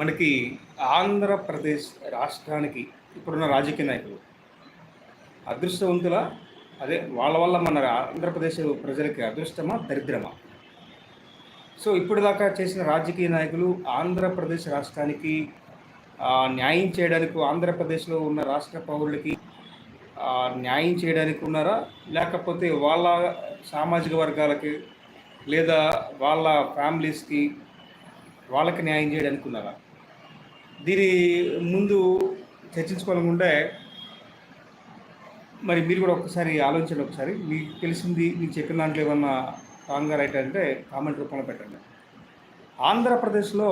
మనకి ఆంధ్రప్రదేశ్ రాష్ట్రానికి ఇప్పుడున్న రాజకీయ నాయకులు. అదృష్టవంతుల అదే వాళ్ళ వల్ల మన ఆంధ్రప్రదేశ్ ప్రజలకి అదృష్టమా దరిద్రమా? సో ఇప్పటిదాకా చేసిన రాజకీయ నాయకులు ఆంధ్రప్రదేశ్ రాష్ట్రానికి న్యాయం చేయడానికి ఆంధ్రప్రదేశ్లో ఉన్న రాష్ట్ర పౌరులకి న్యాయం చేయడానికి ఉన్నారా? లేకపోతే వాళ్ళ సామాజిక వర్గాలకి లేదా వాళ్ళ ఫ్యామిలీస్కి వాళ్ళకి న్యాయం చేయడానికి ఉన్నారా దీని ముందు చర్చించుకోవాలనుకుంటే మరి మీరు కూడా ఒకసారి ఆలోచించండి ఒకసారి. మీకు తెలిసింది మీకు చెప్పిన దాంట్లో ఏమన్నా రాంగ్గా రైట్ అంటే కామెంట్ రూపంలో పెట్టండి. ఆంధ్రప్రదేశ్లో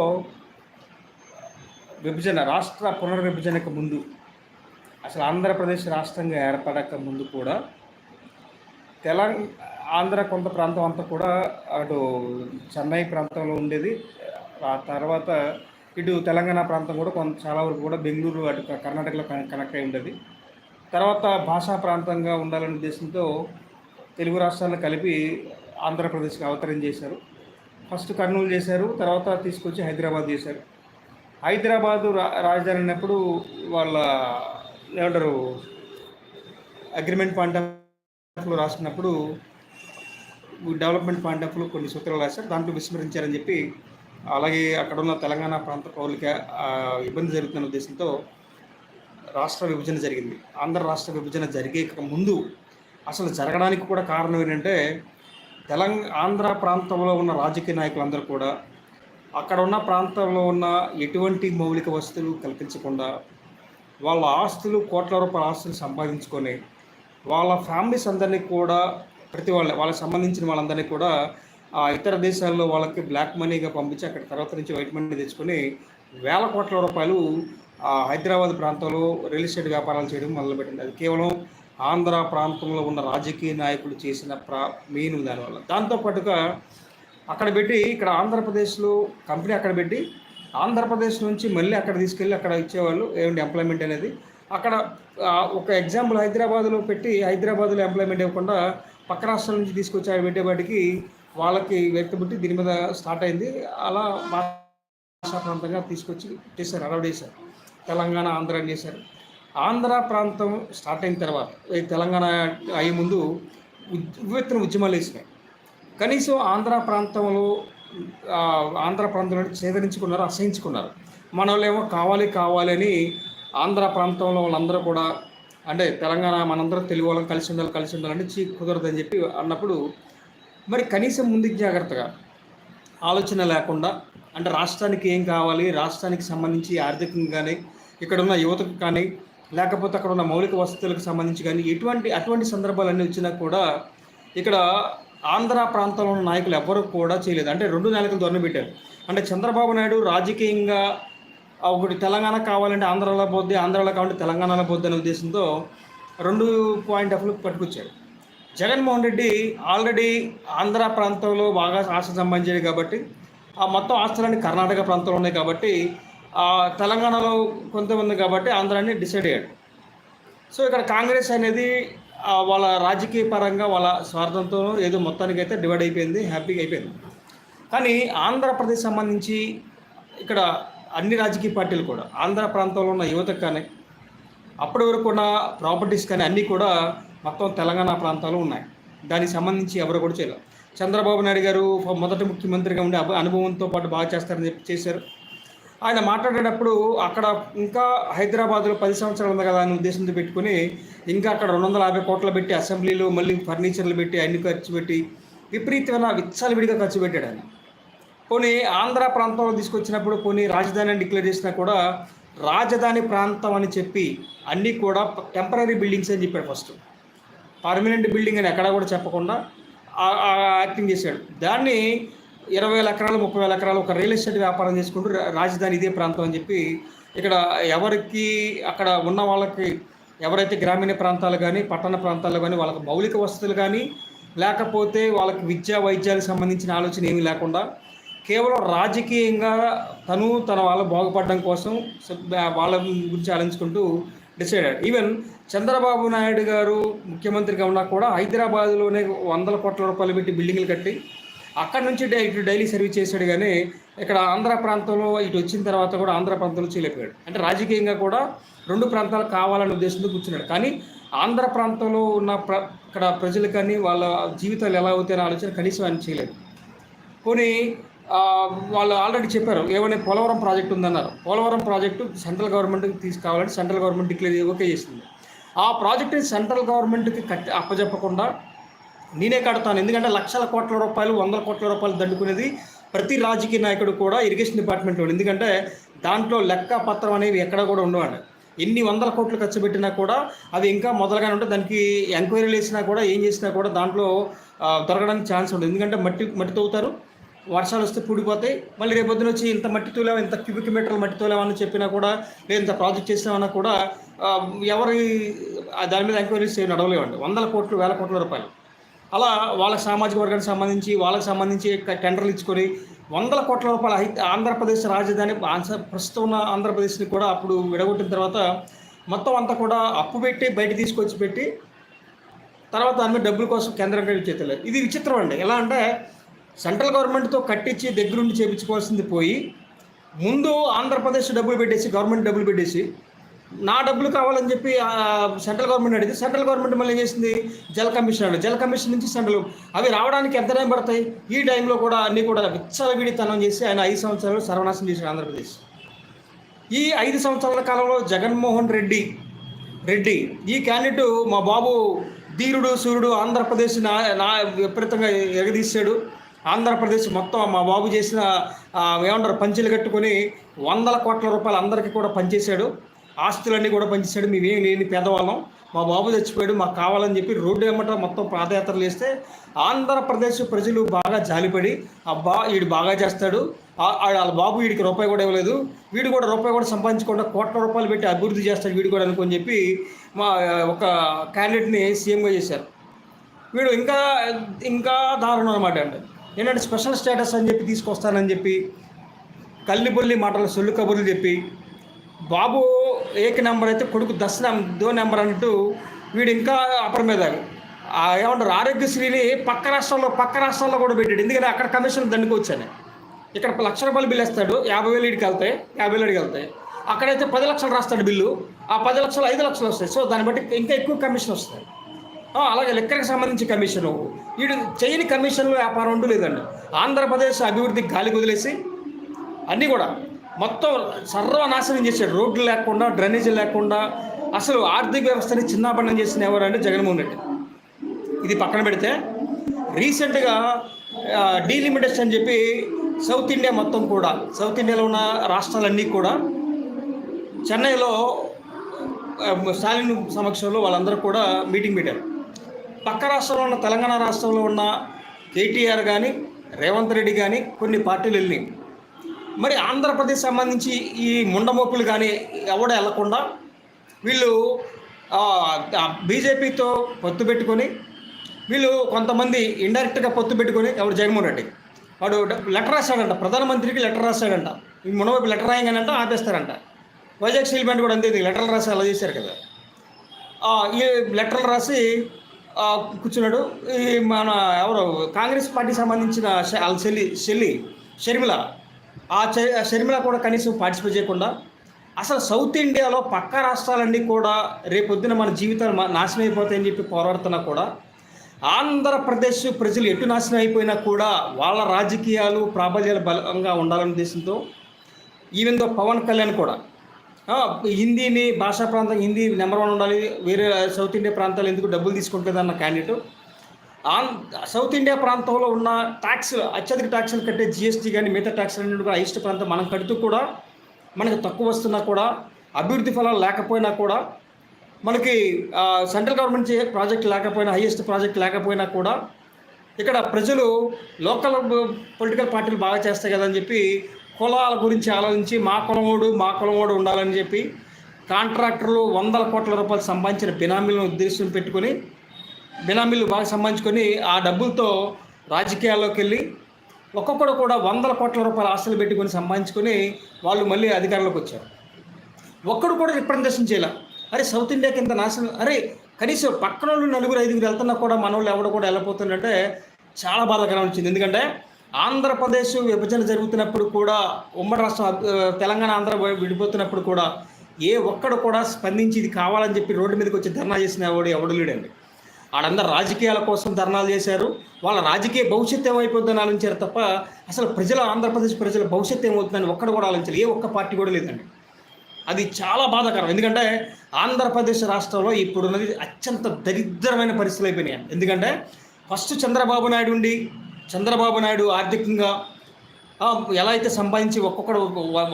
విభజన రాష్ట్ర పునర్విభజనకు ముందు అసలు ఆంధ్రప్రదేశ్ రాష్ట్రంగా ఏర్పడక ముందు కూడా తెలంగాణ ఆంధ్ర కొంత ప్రాంతం అంతా కూడా అటు చెన్నై ప్రాంతంలో ఉండేది. ఆ తర్వాత ఇటు తెలంగాణ ప్రాంతం కూడా కొంత చాలా వరకు కూడా బెంగళూరు అటు కర్ణాటకలో కనెక్ట్ అయి ఉండేది. తర్వాత భాషా ప్రాంతంగా ఉండాలనే ఉద్దేశంతో తెలుగు రాష్ట్రాలను కలిపి ఆంధ్రప్రదేశ్కి అవతరణ చేశారు. ఫస్ట్ కర్నూలు చేశారు తర్వాత తీసుకొచ్చి హైదరాబాద్ చేశారు. హైదరాబాదు రా రాజధాని అన్నప్పుడు వాళ్ళ ఏమంటారు అగ్రిమెంట్ పాయింట్ ఆఫ్ రాసుకున్నప్పుడు డెవలప్మెంట్ పాయింట్ ఆఫ్లో కొన్ని సూత్రాలు రాశారు. దాంట్లో విస్మరించారని చెప్పి అలాగే అక్కడ ఉన్న తెలంగాణ ప్రాంత పౌరులకి ఇబ్బంది జరుగుతున్న ఉద్దేశంతో రాష్ట్ర విభజన జరిగింది. ఆంధ్ర రాష్ట్ర విభజన జరిగే ముందు అసలు జరగడానికి కూడా కారణం ఏంటంటే తెలంగాణ ఆంధ్ర ప్రాంతంలో ఉన్న రాజకీయ నాయకులందరూ కూడా అక్కడ ఉన్న ప్రాంతంలో ఉన్న ఎటువంటి మౌలిక వసతులు కల్పించకుండా వాళ్ళ ఆస్తులు కోట్ల రూపాయల ఆస్తులు సంపాదించుకొని వాళ్ళ ఫ్యామిలీస్ అందరినీ కూడా ప్రతి వాళ్ళ వాళ్ళకి సంబంధించిన వాళ్ళందరినీ కూడా ఇతర దేశాల్లో వాళ్ళకి బ్లాక్ మనీగా పంపించి అక్కడ తర్వాత నుంచి వైట్ మనీ తెచ్చుకొని వేల కోట్ల రూపాయలు హైదరాబాద్ ప్రాంతంలో రియల్ ఎస్టేట్ వ్యాపారాలు చేయడం మొదలుపెట్టింది. అది కేవలం ఆంధ్ర ప్రాంతంలో ఉన్న రాజకీయ నాయకులు చేసిన ప్రా మెయిన్ దానివల్ల. దాంతోపాటుగా అక్కడ పెట్టి ఇక్కడ ఆంధ్రప్రదేశ్లో కంపెనీ అక్కడ పెట్టి ఆంధ్రప్రదేశ్ నుంచి మళ్ళీ అక్కడ తీసుకెళ్ళి అక్కడ ఇచ్చేవాళ్ళు ఏమిటి ఎంప్లాయ్మెంట్ అనేది? అక్కడ ఒక ఎగ్జాంపుల్ హైదరాబాద్లో పెట్టి హైదరాబాద్లో ఎంప్లాయ్మెంట్ ఇవ్వకుండా పక్క రాష్ట్రాల నుంచి తీసుకొచ్చి పెట్టేవాటికి వాళ్ళకి వ్యక్తపెట్టి దీని మీద స్టార్ట్ అయింది. అలా భాషా ప్రాంతంగా తీసుకొచ్చి చేశారు అలవాటు చేశారు. తెలంగాణ ఆంధ్ర అని చేశారు. ఆంధ్ర ప్రాంతం స్టార్ట్ అయిన తర్వాత తెలంగాణ అయ్యే ముందు ఉద్- ఉద్యమాలు వేసినాయి. కనీసం ఆంధ్ర ప్రాంతంలో ఆంధ్ర ప్రాంతంలో చేదరించుకున్నారు అసహించుకున్నారు. మన వాళ్ళేమో కావాలి కావాలి అని ఆంధ్ర ప్రాంతంలో వాళ్ళందరూ కూడా అంటే తెలంగాణ మనందరం తెలుగు వాళ్ళం కలిసి ఉండాలి కలిసి ఉండాలని చీ కుదరదని చెప్పి అన్నప్పుడు మరి కనీసం ముందు జాగ్రత్తగా ఆలోచన లేకుండా అంటే రాష్ట్రానికి ఏం కావాలి రాష్ట్రానికి సంబంధించి ఆర్థికంగా కానీ ఇక్కడ ఉన్న యువతకు కానీ లేకపోతే అక్కడ ఉన్న మౌలిక వసతులకు సంబంధించి కానీ ఎటువంటి అటువంటి సందర్భాలన్నీ వచ్చినా కూడా ఇక్కడ ఆంధ్ర ప్రాంతంలో ఉన్న నాయకులు ఎవరు కూడా చేయలేదు. అంటే రెండు నాయకులు దొరన పెట్టారు. అంటే చంద్రబాబు నాయుడు రాజకీయంగా ఒకటి తెలంగాణ కావాలంటే ఆంధ్రాలో పోద్ది ఆంధ్రాలో కావాలంటే తెలంగాణలో పోద్ది అనే ఉద్దేశంతో రెండు పాయింట్ ఆఫ్ పట్టుకొచ్చారు. జగన్మోహన్ రెడ్డి ఆల్రెడీ ఆంధ్ర ప్రాంతంలో బాగా ఆస్తి సంపాదించాడు కాబట్టి ఆ మొత్తం ఆస్తులన్నీ కర్ణాటక ప్రాంతంలో ఉన్నాయి కాబట్టి ఆ తెలంగాణలో కొంతమంది కాబట్టి ఆంధ్రాని డిసైడ్ అయ్యాడు. సో ఇక్కడ కాంగ్రెస్ అనేది వాళ్ళ రాజకీయ పరంగా వాళ్ళ స్వార్థంతో ఏదో మొత్తానికి అయితే డివైడ్ అయిపోయింది హ్యాపీగా అయిపోయింది. కానీ ఆంధ్రప్రదేశ్ సంబంధించి ఇక్కడ అన్ని రాజకీయ పార్టీలు కూడా ఆంధ్ర ప్రాంతంలో ఉన్న యువతకు కానీ అప్పటి వరకు ఉన్న ప్రాపర్టీస్ కానీ అన్నీ కూడా మొత్తం తెలంగాణ ప్రాంతాలు ఉన్నాయి. దానికి సంబంధించి ఎవరు కూడా చేయలేదు. చంద్రబాబు నాయుడు గారు మొదటి ముఖ్యమంత్రిగా ఉండే అనుభవంతో పాటు బాగా చేస్తారని చెప్పి చేశారు. ఆయన మాట్లాడేటప్పుడు అక్కడ ఇంకా హైదరాబాద్లో పది సంవత్సరాలు ఉంది కదా అని ఉద్దేశంతో పెట్టుకుని ఇంకా అక్కడ రెండు వందల యాభై కోట్లు పెట్టి అసెంబ్లీలు మళ్ళీ ఫర్నిచర్లు పెట్టి అన్ని ఖర్చు పెట్టి విపరీతమైన విచ్చలవిడిగా ఖర్చు పెట్టాడు ఆయన. కొన్ని ఆంధ్ర ప్రాంతంలో తీసుకొచ్చినప్పుడు కొన్ని రాజధాని డిక్లేర్ చేసినా కూడా రాజధాని ప్రాంతం అని చెప్పి అన్నీ కూడా టెంపరీ బిల్డింగ్స్ అని చెప్పాడు ఫస్ట్. పర్మనెంట్ బిల్డింగ్ అని ఎక్కడా కూడా చెప్పకుండా ఆ- యాక్టింగ్ చేశాడు. దాన్ని ఇరవై వేల ఎకరాలు ముప్పై వేల ఎకరాలు ఒక రియల్ ఎస్టేట్ వ్యాపారం చేసుకుంటూ రాజధాని ఇదే ప్రాంతం అని చెప్పి ఇక్కడ ఎవరికి అక్కడ ఉన్న వాళ్ళకి ఎవరైతే గ్రామీణ ప్రాంతాలు కానీ పట్టణ ప్రాంతాలు కానీ వాళ్ళకి మౌలిక వసతులు కానీ లేకపోతే వాళ్ళకి విద్యా వైద్యాలకు సంబంధించిన ఆలోచన ఏమీ లేకుండా కేవలం రాజకీయంగా తను తన వాళ్ళ బాగుపడడం కోసం వాళ్ళ గురించి ఆలోచించుకుంటూ డిసైడ్ అయ్యారు. ఈవెన్ చంద్రబాబు నాయుడు గారు ముఖ్యమంత్రిగా ఉన్నా కూడా హైదరాబాద్లోనే వందల కోట్ల రూపాయలు పెట్టి బిల్డింగ్లు కట్టి అక్కడ నుంచి డై- ఇటు డైలీ సర్వీస్ చేశాడు కానీ ఇక్కడ ఆంధ్ర ప్రాంతంలో ఇటు వచ్చిన తర్వాత కూడా ఆంధ్ర ప్రాంతంలో చేయలేకపోయాడు అంటే రాజకీయంగా కూడా రెండు ప్రాంతాలు కావాలనే ఉద్దేశంతో కూర్చున్నాడు. కానీ ఆంధ్ర ప్రాంతంలో ఉన్న ప్ర ఇక్కడ ప్రజలు కానీ వాళ్ళ జీవితాలు ఎలా అవుతాయని ఆలోచన కనీసం ఆయన చేయలేదు. కొన్ని వాళ్ళు ఆల్రెడీ చెప్పారు ఏమైనా పోలవరం ప్రాజెక్ట్ ఉందన్నారు. పోలవరం ప్రాజెక్టు సెంట్రల్ గవర్నమెంట్కి తీసుకురావాలని సెంట్రల్ గవర్నమెంట్ డిక్లేర్ ఓకే చేసింది. ఆ ప్రాజెక్టుని సెంట్రల్ గవర్నమెంట్కి కట్టి అప్పచెప్పకుండా నేనే కడతాను. ఎందుకంటే లక్షల కోట్ల రూపాయలు వందల కోట్ల రూపాయలు దండుకునేది ప్రతి రాజకీయ నాయకుడు కూడా ఇరిగేషన్ డిపార్ట్మెంట్లో ఎందుకంటే దాంట్లో లెక్క పత్రం అనేవి ఎక్కడ కూడా ఉండవండి. ఎన్ని వందల కోట్లు ఖర్చు పెట్టినా కూడా అవి ఇంకా మొదలుగానే ఉంటే దానికి ఎంక్వైరీలు వేసినా కూడా ఏం చేసినా కూడా దాంట్లో దొరకడానికి ఛాన్స్ ఉండదు. ఎందుకంటే మట్టి మట్టి తవ్వుతారు. వర్షాలు వస్తే పూడిపోతాయి. మళ్ళీ రేపు పొద్దున వచ్చి ఇంత మట్టి తోలేవా ఇంత క్యూబిక్ మీటర్ల మట్టి తోలేవని చెప్పినా కూడా లేదు ఇంత ప్రాజెక్ట్ చేసినామన్నా కూడా ఎవరి దాని మీద ఎంక్వైరీస్ నడవలేవండి. వందల కోట్లు వేల కోట్ల రూపాయలు. అలా వాళ్ళ సామాజిక వర్గానికి సంబంధించి వాళ్ళకి సంబంధించి టెండర్లు ఇచ్చుకొని వందల కోట్ల రూపాయల ఆంధ్రప్రదేశ్ రాజధాని ప్రస్తుతం ఉన్న ఆంధ్రప్రదేశ్ని కూడా అప్పుడు విడగొట్టిన తర్వాత మొత్తం అంతా కూడా అప్పు పెట్టి బయట తీసుకొచ్చి పెట్టి తర్వాత దాని మీద డబ్బుల కోసం కేంద్రంగా ఇచ్చేతలేదు ఇది విచిత్రం అండి. ఎలా అంటే సెంట్రల్ గవర్నమెంట్తో కట్టించి దగ్గరుండి చేయించుకోవాల్సింది పోయి ముందు ఆంధ్రప్రదేశ్ డబ్బులు పెట్టేసి గవర్నమెంట్ డబ్బులు పెట్టేసి నా డబ్బులు కావాలని చెప్పి సెంట్రల్ గవర్నమెంట్ అడిగితే సెంట్రల్ గవర్నమెంట్ మళ్ళీ ఏం చేసింది? జల కమిషన్ అడిగి జల కమిషన్ నుంచి సెంట్రల్ అవి రావడానికి ఎంత టైం పడతాయి? ఈ టైంలో కూడా అన్నీ కూడా విచ్చలవిడితనం చేసి ఆయన ఐదు సంవత్సరాలు సర్వనాశనం చేశాడు ఆంధ్రప్రదేశ్. ఈ ఐదు సంవత్సరాల కాలంలో జగన్మోహన్ రెడ్డి రెడ్డి ఈ క్యాండిడేట్ మా బాబు ధీరుడు సూర్యుడు ఆంధ్రప్రదేశ్ నా నా విపరీతంగా ఎగదీశాడు. ఆంధ్రప్రదేశ్ మొత్తం మా బాబు చేసిన ఏమంటారు పంచులు కట్టుకొని వందల కోట్ల రూపాయలు అందరికీ కూడా పనిచేశాడు. ఆస్తులన్నీ కూడా పనిచేశాడు మేమేం లేని పేదవాళ్ళం. మా బాబు చచ్చిపోయాడు. మాకు కావాలని చెప్పి రోడ్డు ఏమంటారు మొత్తం పాదయాత్రలు వేస్తే ఆంధ్రప్రదేశ్ ప్రజలు బాగా జాలిపడి అబ్బా వీడు బాగా చేస్తాడు. ఆ- వాళ్ళ బాబు వీడికి రూపాయి కూడా ఇవ్వలేదు. వీడు కూడా రూపాయి కూడా సంపాదించకుండా కోట్ల రూపాయలు పెట్టి అభివృద్ధి చేస్తాడు వీడు కూడా అనుకొని చెప్పి మా ఒక క్యాండిడేట్ని సీఎంగా చేశారు. వీడు ఇంకా ఇంకా దారుణం అనమాట అండి. ఏంటంటే స్పెషల్ స్టేటస్ అని చెప్పి తీసుకొస్తానని చెప్పి కల్లిబుల్లి మాటలు సొల్లు కబుర్లు చెప్పి బాబు ఏక నెంబర్ అయితే కొడుకు దశ దో నెంబర్ అంటూ వీడు ఇంకా అప్పటి మీద ఏమంటారు ఆరోగ్యశ్రీని పక్క రాష్ట్రాల్లో పక్క రాష్ట్రాల్లో కూడా పెట్టాడు. ఎందుకంటే అక్కడ కమిషన్ దండుకొచ్చాను ఇక్కడ లక్ష రూపాయలు బిల్లు వేస్తాడు యాభై వేలు ఇడికి వెళ్తాయి యాభై వేలు ఇడికి వెళ్తాయి. అక్కడైతే పది లక్షలు రాస్తాడు బిల్లు ఆ పది లక్షలు ఐదు లక్షలు వస్తాయి. సో దాన్ని బట్టి ఇంకా ఎక్కువ కమిషన్ వస్తాయి. అలాగే లెక్కలకు సంబంధించి కమిషన్. వీడు చేయని కమిషన్లు వ్యాపారం అంటూ లేదండి. ఆంధ్రప్రదేశ్ అభివృద్ధికి గాలి వదిలేసి అన్నీ కూడా మొత్తం సర్వనాశనం చేశాడు. రోడ్లు లేకుండా డ్రైనేజీలు లేకుండా అసలు ఆర్థిక వ్యవస్థని చిన్నాభరణం చేసిన ఎవరంటే జగన్మోహన్ రెడ్డి? ఇది పక్కన పెడితే రీసెంట్గా డీలిమిటేషన్ అని చెప్పి సౌత్ ఇండియా మొత్తం కూడా సౌత్ ఇండియాలో ఉన్న రాష్ట్రాలన్నీ కూడా చెన్నైలో స్టాలిన్ సమక్షంలో వాళ్ళందరూ కూడా మీటింగ్ పెట్టారు. పక్క రాష్ట్రంలో ఉన్న తెలంగాణ రాష్ట్రంలో ఉన్న కేటీఆర్ కానీ రేవంత్ రెడ్డి కానీ కొన్ని పార్టీలు వెళ్ళినాయి. మరి ఆంధ్రప్రదేశ్ సంబంధించి ఈ ముండమోపులు కానీ ఎవడ వెళ్ళకుండా వీళ్ళు బీజేపీతో పొత్తు పెట్టుకొని వీళ్ళు కొంతమంది ఇండైరెక్ట్గా పొత్తు పెట్టుకొని ఎవరు జగన్మోహన్ రెడ్డి వాడు లెటర్ రాశాడంట ప్రధానమంత్రికి లెటర్ రాశాడంట ఈ మునవైపు లెటర్ రాయంగానంట ఆపేస్తారంట. వైజాగ్ స్టీల్ ప్లాంట్ కూడా అంతే ఇది లెటర్లు రాసి అలా చేశారు కదా. ఈ లెటర్లు రాసి కూర్చున్నాడు. ఈ మన ఎవరు? కాంగ్రెస్ పార్టీకి సంబంధించిన ష- వాళ్ళ చెల్లి చెల్లి షర్మిల. ఆ ఆ షర్మిల కూడా కనీసం పార్టిసిపేట్ చేయకుండా అసలు సౌత్ ఇండియాలో పక్క రాష్ట్రాలన్నీ కూడా రేపొద్దున మన జీవితాలు నాశనం అయిపోతాయని చెప్పి పోరాడుతున్నా కూడా ఆంధ్రప్రదేశ్ ప్రజలు ఎటు నాశనం అయిపోయినా కూడా వాళ్ళ రాజకీయాలు ప్రాబల్యాలు బలంగా ఉండాలనే ఉద్దేశంతో ఈవెన్ దో పవన్ కళ్యాణ్ కూడా హిందీని భాషా ప్రాంతం హిందీ నెంబర్ వన్ ఉండాలి. వేరే సౌత్ ఇండియా ప్రాంతాలు ఎందుకు డబ్బులు తీసుకుంటుందన్న క్యాండిడేట్. ఆన్ సౌత్ ఇండియా ప్రాంతంలో ఉన్న ట్యాక్స్ అత్యధిక ట్యాక్స్లు కట్టే జిఎస్టీ కానీ మిగతా ట్యాక్స్లు అన్ని కూడా ఇష్ట ప్రాంతం మనం కడుతూ కూడా మనకి తక్కువ వస్తున్నా కూడా అభివృద్ధి ఫలాలు లేకపోయినా కూడా మనకి సెంట్రల్ గవర్నమెంట్ ప్రాజెక్ట్ లేకపోయినా హైయెస్ట్ ప్రాజెక్ట్ లేకపోయినా కూడా ఇక్కడ ప్రజలు లోకల్ పొలిటికల్ పార్టీలు బాగా చేస్తాయి కదని చెప్పి కులాల గురించి ఆలోచించి మా కులమోడు మా కులమోడు ఉండాలని చెప్పి కాంట్రాక్టర్లు వందల కోట్ల రూపాయలు సంపాదించిన బినామీలను ఉద్దేశం పెట్టుకొని బినామీలు బాగా సంపాదించుకొని ఆ డబ్బులతో రాజకీయాల్లోకి వెళ్ళి ఒక్కొక్కడు కూడా వందల కోట్ల రూపాయల ఆస్తులు పెట్టుకొని సంపాదించుకొని వాళ్ళు మళ్ళీ అధికారంలోకి వచ్చారు. ఒక్కడు కూడా రిప్రజెంటేషన్ చేయాలి. అరే సౌత్ ఇండియాకి ఇంత నాశనం అరే కనీసం పక్కన వాళ్ళు నలుగురు ఐదుగురు వెళ్తున్నా కూడా మన వాళ్ళు ఎవడు కూడా వెళ్ళిపోతుందంటే చాలా బాధాకరం వచ్చింది ఎందుకంటే ఆంధ్రప్రదేశ్ విభజన జరుగుతున్నప్పుడు కూడా ఉమ్మడి రాష్ట్రం తెలంగాణ ఆంధ్ర విడిపోతున్నప్పుడు కూడా ఏ ఒక్కడు కూడా స్పందించి ఇది కావాలని చెప్పి రోడ్డు మీదకి వచ్చి ధర్నా చేసిన వాడు ఎవడు లేడండి. ఆడందరూ రాజకీయాల కోసం ధర్నాలు చేశారు. వాళ్ళ రాజకీయ భవిష్యత్తు ఏమైపోతుందని ఆలోచించారు తప్ప అసలు ప్రజల ఆంధ్రప్రదేశ్ ప్రజల భవిష్యత్తు ఏమవుతుందని ఒక్కడు కూడా ఆలోచించారు ఏ ఒక్క పార్టీ కూడా లేదండి. అది చాలా బాధాకరం. ఎందుకంటే ఆంధ్రప్రదేశ్ రాష్ట్రంలో ఇప్పుడున్నది అత్యంత దరిద్రమైన పరిస్థితులు అయిపోయినాయి. ఎందుకంటే ఫస్ట్ చంద్రబాబు నాయుడు ఉండి చంద్రబాబు నాయుడు ఆర్థికంగా ఎలా అయితే సంపాదించి ఒక్కొక్కడు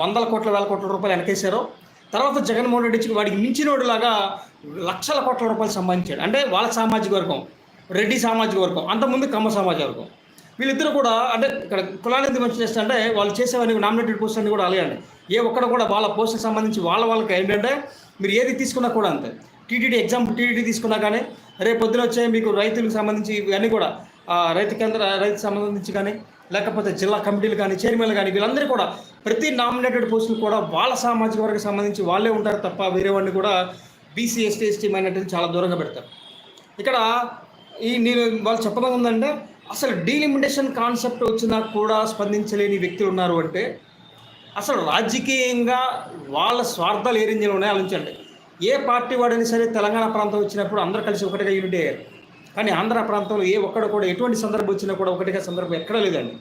వందల కోట్ల వేల కోట్ల రూపాయలు వెనకేశారో తర్వాత జగన్మోహన్ రెడ్డి ఇచ్చి వాడికి మించినోడులాగా లక్షల కోట్ల రూపాయలు సంపాదించాడు. అంటే వాళ్ళ సామాజిక వర్గం రెడ్డి సామాజిక వర్గం అంతకుముందు కమ్మ సామాజిక వర్గం. వీళ్ళిద్దరు కూడా అంటే ఇక్కడ కులానికి ఎందుకు మంచి చేస్తే అంటే వాళ్ళు చేసేవన్నీ నామినేటెడ్ పోస్ట్ అన్ని కూడా అలాగే అండి ఏ ఒక్కడ కూడా వాళ్ళ పోస్ట్కి సంబంధించి వాళ్ళ వాళ్ళకి ఏంటంటే మీరు ఏది తీసుకున్నా కూడా అంతే. టీటీడీ ఎగ్జాంపుల్ టీటీడీ తీసుకున్నా కానీ రేపు పొద్దున వచ్చే మీకు రైతులకు సంబంధించి ఇవన్నీ కూడా రైతు కేంద్ర రైతు సంబంధించి కానీ లేకపోతే జిల్లా కమిటీలు కానీ చైర్మన్లు కానీ వీళ్ళందరూ కూడా ప్రతి నామినేటెడ్ పోస్టులు కూడా వాళ్ళ సామాజిక వర్గం సంబంధించి వాళ్ళే ఉంటారు తప్ప వేరే వాడిని కూడా బీసీ ఎస్టీ ఎస్టీ మైనార్టీని చాలా దూరంగా పెడతారు. ఇక్కడ ఈ నేను వాళ్ళు చెప్పడం ఉందంటే అసలు డీలిమిటేషన్ కాన్సెప్ట్ వచ్చినా కూడా స్పందించలేని వ్యక్తులు ఉన్నారు అంటే అసలు రాజకీయంగా వాళ్ళ స్వార్థాలు ఏ రేంజ్లో ఉన్నాయో ఆలోచించండి. ఏ పార్టీ వాడైనా సరే తెలంగాణ ప్రాంతం వచ్చినప్పుడు అందరూ కలిసి ఒకటిగా యూనిట్ అయ్యారు. కానీ ఆంధ్ర ప్రాంతంలో ఏ ఒక్కడు కూడా ఎటువంటి సందర్భం వచ్చినా కూడా ఒకటిగా సందర్భం ఎక్కడా లేదండి.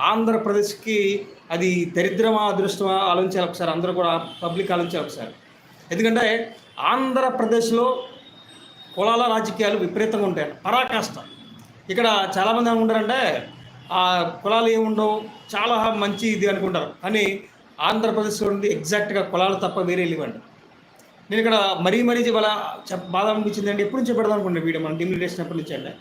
ఆంధ్రప్రదేశ్కి అది దరిద్రమా అదృష్టమా ఆలోచించాలి ఒకసారి. అందరూ కూడా పబ్లిక్ ఆలోచించాలి ఒకసారి. ఎందుకంటే ఆంధ్రప్రదేశ్లో కులాల రాజకీయాలు విపరీతంగా ఉంటాయి. పరాకాష్ట. ఇక్కడ చాలామంది ఏమంటారంటే ఆ కులాలు ఏముండవు చాలా మంచి ఇది అనుకుంటారు. కానీ ఆంధ్రప్రదేశ్లో ఉంది ఎగ్జాక్ట్గా కులాలు తప్ప వేరే లేవండి. నేను ఇక్కడ మరీ మరీ వాళ్ళ బాధ అనిపించింది అండి ఎప్పుడు నుంచి పెడదాం అనుకుంటే వీడియో మనం డిమిలిటేషన్ చేసినప్పటి నుంచి అండి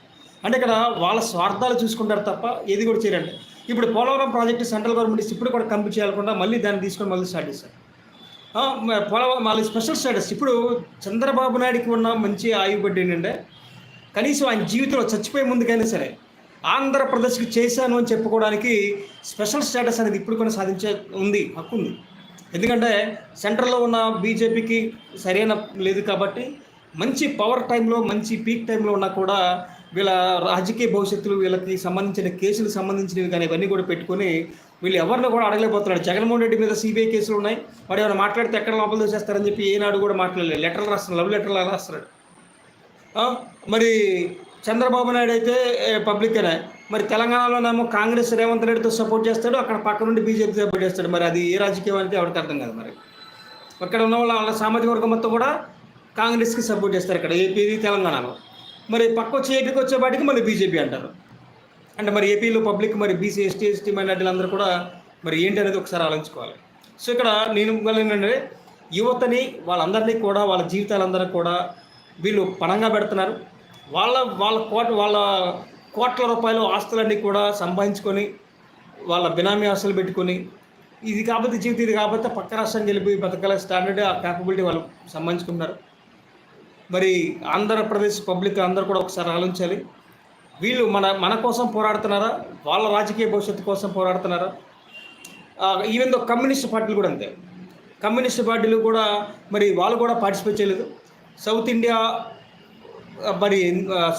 అంటే ఇక్కడ వాళ్ళ స్వార్థాలు చూసుకుంటారు తప్ప ఏది కూడా చేయరండి. ఇప్పుడు పోలవరం ప్రాజెక్టు సెంట్రల్ గవర్నమెంట్ ఇప్పుడు కూడా కంప్లీట్ చేయాలకుండా మళ్ళీ దాన్ని తీసుకొని మళ్ళీ స్టార్ట్ చేశారు పోలవరం మళ్ళీ స్పెషల్ స్టేటస్. ఇప్పుడు చంద్రబాబు నాయుడికి ఉన్న మంచి ఆయుబడ్డ ఏంటంటే కనీసం ఆయన జీవితంలో చచ్చిపోయే ముందుకైనా సరే ఆంధ్రప్రదేశ్కి చేశాను అని చెప్పుకోవడానికి స్పెషల్ స్టేటస్ అనేది ఇప్పుడు కూడా సాధించే ఉంది హక్కు ఉంది. ఎందుకంటే సెంటర్లో ఉన్న బీజేపీకి సరైన లేదు కాబట్టి మంచి పవర్ టైంలో మంచి పీక్ టైంలో ఉన్నా కూడా వీళ్ళ రాజకీయ భవిష్యత్తులు వీళ్ళకి సంబంధించిన కేసులకు సంబంధించినవి కానీ ఇవన్నీ కూడా పెట్టుకొని వీళ్ళు ఎవరిని కూడా అడగలేకపోతున్నాడు జగన్మోహన్ రెడ్డి మీద సిబిఐ కేసులు ఉన్నాయి. వాడు ఏమైనా మాట్లాడితే ఎక్కడ లోపల చేస్తారని చెప్పి ఏనాడు కూడా మాట్లాడలేదు. లెటర్లు రాస్తున్నాడు లవ్ లెటర్లు రాస్తున్నాడు. మరి చంద్రబాబు నాయుడు అయితే పబ్లిక్నే మరి తెలంగాణలోనేమో కాంగ్రెస్ రేవంత్ రెడ్డితో సపోర్ట్ చేస్తాడు అక్కడ పక్క నుండి బీజేపీ సపోర్ట్ చేస్తాడు. మరి అది ఏ రాజకీయం అంటే ఎవరికి అర్థం కాదు మరి. అక్కడ ఉన్న వాళ్ళ వాళ్ళ సామాజిక వర్గం మొత్తం కూడా కాంగ్రెస్కి సపోర్ట్ చేస్తారు ఇక్కడ ఏపీ తెలంగాణలో. మరి పక్క వచ్చే ఏపీకి వచ్చేపాటికి మళ్ళీ బీజేపీ అంటారు. అంటే మరి ఏపీలో పబ్లిక్ మరి బీసీ ఎస్టీ ఎస్టీ మైనార్టీలు అందరూ కూడా మరి ఏంటి అనేది ఒకసారి ఆలోచించుకోవాలి. సో ఇక్కడ నేను ఏంటంటే యువతని వాళ్ళందరినీ కూడా వాళ్ళ జీవితాలందరూ కూడా వీళ్ళు పణంగా పెడుతున్నారు. వాళ్ళ వాళ్ళ కోట వాళ్ళ కోట్ల రూపాయలు ఆస్తులన్నీ కూడా సంపాదించుకొని వాళ్ళ బినామీ ఆస్తులు పెట్టుకొని ఇది కాకపోతే జీవితం ఇది కాకపోతే పక్క రాష్ట్రానికి వెళ్ళిపోయి బతకాల స్టాండర్డ్ ఆ క్యాపబిలిటీ వాళ్ళు సంపాదించుకున్నారు మరి ఆంధ్రప్రదేశ్ పబ్లిక్ అందరూ కూడా ఒకసారి ఆలోచించాలి. వీళ్ళు మన మన కోసం పోరాడుతున్నారా? వాళ్ళ రాజకీయ భవిష్యత్తు కోసం పోరాడుతున్నారా? ఈవెన్ దో కమ్యూనిస్ట్ పార్టీలు కూడా అంతే. కమ్యూనిస్ట్ పార్టీలు కూడా మరి వాళ్ళు కూడా పార్టిసిపేట్ చేయలేదు. సౌత్ ఇండియా మరి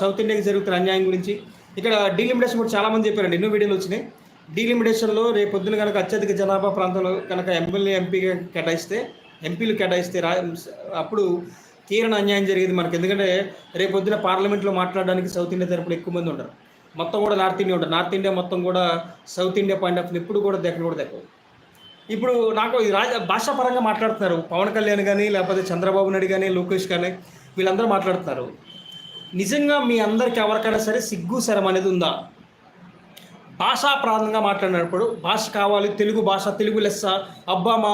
సౌత్ ఇండియాకి జరుగుతున్న అన్యాయం గురించి ఇక్కడ డీలిమిటేషన్ కూడా చాలామంది చెప్పారండి. ఎన్నో వీడియోలు వచ్చినాయి. డీలిమిటేషన్లో రేపు పొద్దున కనుక అత్యధిక జనాభా ప్రాంతంలో కనుక ఎమ్మెల్యే ఎంపీగా కేటాయిస్తే ఎంపీలు కేటాయిస్తే రా అప్పుడు తీరని అన్యాయం జరిగేది మనకి. ఎందుకంటే రేపు పొద్దున పార్లమెంట్లో మాట్లాడడానికి సౌత్ ఇండియా తరపున ఎక్కువ మంది ఉంటారు మొత్తం కూడా నార్త్ ఇండియా ఉంటారు నార్త్ ఇండియా మొత్తం కూడా సౌత్ ఇండియా పాయింట్ ఆఫ్ ఎప్పుడు కూడా దగ్గర కూడా దగ్గర. ఇప్పుడు నాకు రాజ భాషాపరంగా మాట్లాడుతున్నారు. పవన్ కళ్యాణ్ కానీ లేకపోతే చంద్రబాబు నాయుడు కానీ లోకేష్ కానీ వీళ్ళందరూ మాట్లాడుతున్నారు. నిజంగా మీ అందరికి ఎవరికైనా సరే సిగ్గు శరం అనేది ఉందా? భాషా ప్రాంతంగా మాట్లాడినప్పుడు భాష కావాలి తెలుగు భాష తెలుగు లెస్స. అబ్బా మా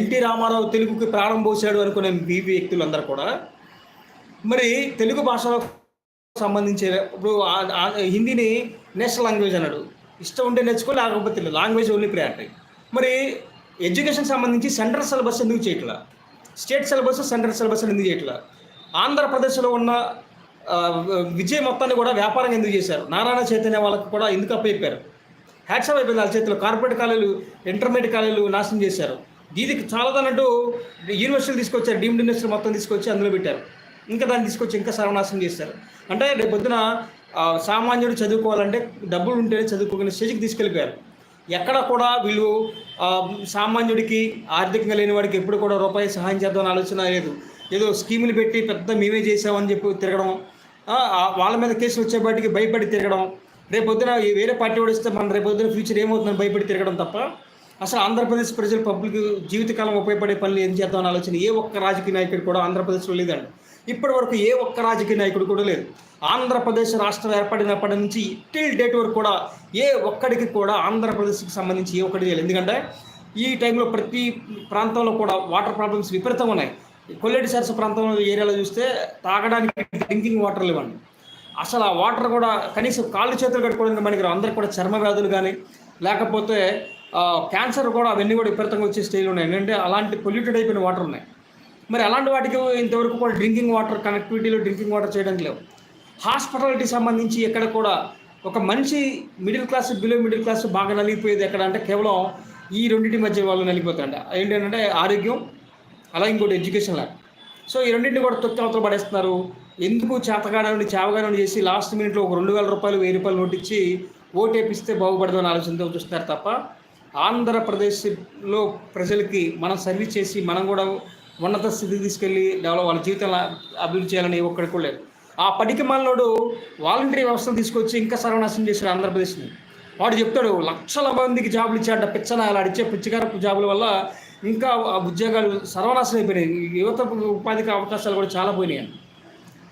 ఎన్టీ రామారావు తెలుగుకి ప్రారంభం పోసాడు అనుకునే ఈ వ్యక్తులందరూ కూడా. మరి తెలుగు భాషలో సంబంధించి ఇప్పుడు హిందీని నేషనల్ లాంగ్వేజ్ అన్నాడు. ఇష్టం ఉంటే నేర్చుకో లేకపోతే తెలియదు లాంగ్వేజ్ ఓన్లీ ప్రయారిటీ. మరి ఎడ్యుకేషన్ సంబంధించి సెంట్రల్ సిలబస్ ఎందుకు చేయట్లా? స్టేట్ సిలబస్ సెంట్రల్ సిలబస్ ఎందుకు చేయట్లా? ఆంధ్రప్రదేశ్లో ఉన్న విజయ్ మొత్తాన్ని కూడా వ్యాపారం ఎందుకు చేశారు? నారాయణ చైతన్య వాళ్ళకి కూడా ఎందుకు అప్పయిపోయారు హ్యాట్సాప్ అయిపోయింది వాళ్ళ చేతిలో. కార్పొరేట్ కాలేజీలు ఇంటర్మీడియట్ కాలేజీలు నాశనం చేశారు. దీనికి చాలాదన్నట్టు యూనివర్సిటీలు తీసుకొచ్చారు డీమ్డ్ యూనివర్సిటీ మొత్తం తీసుకొచ్చి అందులో పెట్టారు. ఇంకా దాన్ని తీసుకొచ్చి ఇంకా సర్వనాశనం చేశారు. అంటే రేపు పొద్దున సామాన్యుడు చదువుకోవాలంటే డబ్బులు ఉంటేనే చదువుకోగలిగిన స్టేజ్కి తీసుకెళ్ళిపోయారు. ఎక్కడ కూడా వీళ్ళు సామాన్యుడికి ఆర్థికంగా లేని వాడికి ఎప్పుడు కూడా రూపాయి సహాయం చేద్దామని ఆలోచన లేదు. ఏదో స్కీములు పెట్టి పెద్ద మేమే చేసామని చెప్పి తిరగడం వాళ్ళ మీద కేసులు వచ్చేపాటికి భయపడి తిరగడం. రేపొద్దున వేరే పార్టీ ఓడిస్తే మన రేపొద్దున ఫ్యూచర్ ఏమవుతుందని భయపడి తిరగడం తప్ప అసలు ఆంధ్రప్రదేశ్ ప్రజలు పబ్లిక్ జీవితకాలం ఉపయోగపడే పనులు ఏం చేద్దామని ఆలోచన ఏ ఒక్క రాజకీయ నాయకుడు కూడా ఆంధ్రప్రదేశ్లో లేదండి. ఇప్పటి వరకు ఏ ఒక్క రాజకీయ నాయకుడు కూడా లేదు. ఆంధ్రప్రదేశ్ రాష్ట్రం ఏర్పడినప్పటి నుంచి టిల్ డేట్ వరకు కూడా ఏ ఒక్కడికి కూడా ఆంధ్రప్రదేశ్కి సంబంధించి ఏ ఒక్కటి లేదు. ఎందుకంటే ఈ టైంలో ప్రతి ప్రాంతంలో కూడా వాటర్ ప్రాబ్లమ్స్ విపరీతంగా ఉన్నాయి. కొల్లెటి సరస్సు ప్రాంతంలో ఏరియాలో చూస్తే తాగడానికి డ్రింకింగ్ వాటర్ లేవండి. అసలు ఆ వాటర్ కూడా కనీసం కాళ్ళు చేతులు కట్టుకోవడానికి మనకి అందరికి కూడా చర్మ వ్యాధులు కానీ లేకపోతే క్యాన్సర్ కూడా అవన్నీ కూడా విపరీతంగా వచ్చే స్టేజ్లో ఉన్నాయి. ఏంటంటే అలాంటి పొల్యూటెడ్ అయిపోయిన వాటర్ ఉన్నాయి. మరి అలాంటి వాటికి ఇంతవరకు కూడా డ్రింకింగ్ వాటర్ కనెక్టివిటీలో డ్రింకింగ్ వాటర్ చేయడానికి లేవు. హాస్పిటాలిటీ సంబంధించి ఎక్కడ కూడా ఒక మనిషి middle class below middle class బాగా నలిగిపోయేది ఎక్కడ అంటే కేవలం ఈ రెండింటి మధ్య వాళ్ళు నలిగిపోతాయండి ఏంటంటే ఆరోగ్యం అలా ఇంకోటి ఎడ్యుకేషన్ ల్యాక్ సో ఈ రెండింటిని కూడా తొక్కి అవతల పడేస్తున్నారు. ఎందుకు చేతగాడని చావగానే చేసి లాస్ట్ మినిట్లో ఒక రెండు వేల రూపాయలు వెయ్యి రూపాయలు నోటిచ్చి ఓటేపిస్తే బాగుపడదని ఆలోచనతో చూస్తున్నారు తప్ప ఆంధ్రప్రదేశ్లో ప్రజలకి మనం సర్వీస్ చేసి మనం కూడా ఉన్నత స్థితికి తీసుకెళ్ళి డెవలప్ వాళ్ళ జీవితంలో అభివృద్ధి చేయాలని ఒక్కడికి కూడా లేదు. ఆ పడికి మనలోడు వాలంటరీ వ్యవస్థను తీసుకొచ్చి ఇంకా సర్వనాశనం చేశాడు ఆంధ్రప్రదేశ్ని. వాడు చెప్తాడు లక్షల మందికి జాబులు ఇచ్చాడ పిచ్చన అలా ఇచ్చే పిచ్చికారపు జాబుల వల్ల ఇంకా ఆ ఉద్యోగాలు సర్వనాశనం అయిపోయినాయి. యువత ఉపాధికి అవకాశాలు కూడా చాలా పోయినాయి.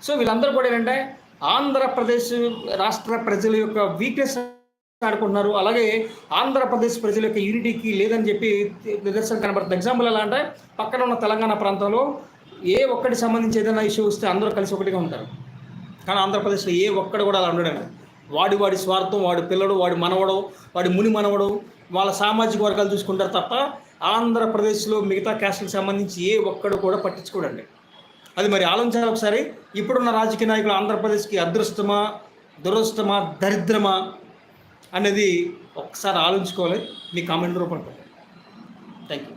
సో వీళ్ళందరూ కూడా ఏంటంటే ఆంధ్రప్రదేశ్ రాష్ట్ర ప్రజల యొక్క వీక్నెస్ ఆడుకుంటున్నారు. అలాగే ఆంధ్రప్రదేశ్ ప్రజల యొక్క యూనిటీకి లేదని చెప్పి నిదర్శనం కనబడుతుంది. ఎగ్జాంపుల్ ఎలా అంటే పక్కన ఉన్న తెలంగాణ ప్రాంతంలో ఏ ఒక్కటి సంబంధించి ఏదైనా ఇష్యూ వస్తే అందరూ కలిసి ఒకటిగా ఉంటారు. కానీ ఆంధ్రప్రదేశ్లో ఏ ఒక్కడు కూడా అలా ఉండడం వాడి వాడి స్వార్థం వాడి పిల్లడు వాడి మనవడు వాడి ముని మనవడు వాళ్ళ సామాజిక వర్గాలు చూసుకుంటారు తప్ప ఆంధ్రప్రదేశ్లో మిగతా క్యాస్ట్కి సంబంధించి ఏ ఒక్కడు కూడా పట్టించుకోడండి. అది మరి ఆలోచించాలి ఒకసారి. ఇప్పుడున్న రాజకీయ నాయకులు ఆంధ్రప్రదేశ్కి అదృష్టమా దురదృష్టమా దరిద్రమా అనేది ఒకసారి ఆలోచించుకోవాలి. మీ కామెంట్ రూపంలో. Thank you